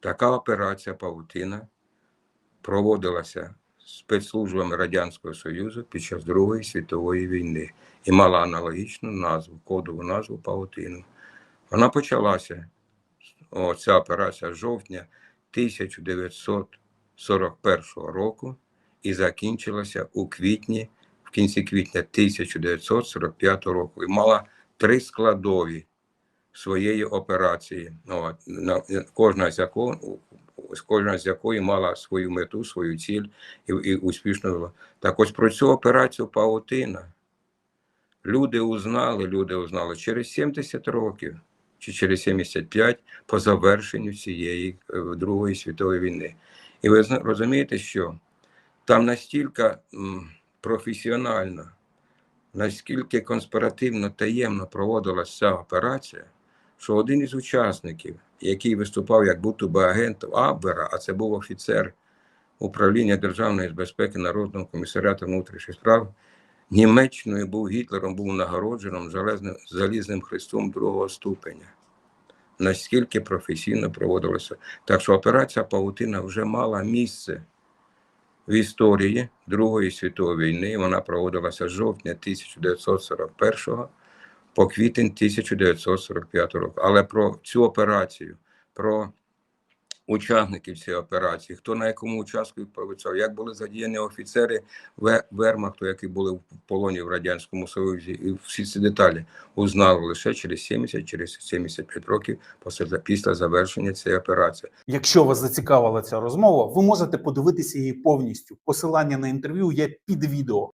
Така операція Павутина проводилася спецслужбами Радянського Союзу під час Другої світової війни і мала аналогічну назву, кодову назву Павутину. Вона почалася, о, ця операція жовтня 1941 року і закінчилася у квітні, в кінці квітня 1945 року. І мала три складові своєї операції, От, на, кожна з якого кожна з якої мала свою мету, свою ціль і, і успішно вела. Так ось про цю операцію Паутина люди узнали, люди узнали через 70 років чи через 75 по завершенню цієї е, Другої світової війни. І ви розумієте, що там настільки професіонально, наскільки конспіративно таємно проводилася ця операція, що один із учасників, який виступав як будто би агент Абвера, а це був офіцер управління державної безпеки Народного комісаріату внутрішніх справ, Німеччиною був Гітлером, був нагородженим залезним, залізним хрестом другого ступеня. Наскільки професійно проводилося. Так що операція Паутина вже мала місце в історії Другої світової війни. Вона проводилася жовтня 1941 по квітень 1945 року. Але про цю операцію, про учасників цієї операції, хто на якому участку проводив, як були задіяні офіцери Ве- Вермахту, які були в полоні в Радянському Союзі, і всі ці деталі узнали лише через 70, через 75 років після завершення цієї операції. Якщо вас зацікавила ця розмова, ви можете подивитися її повністю. Посилання на інтерв'ю є під відео.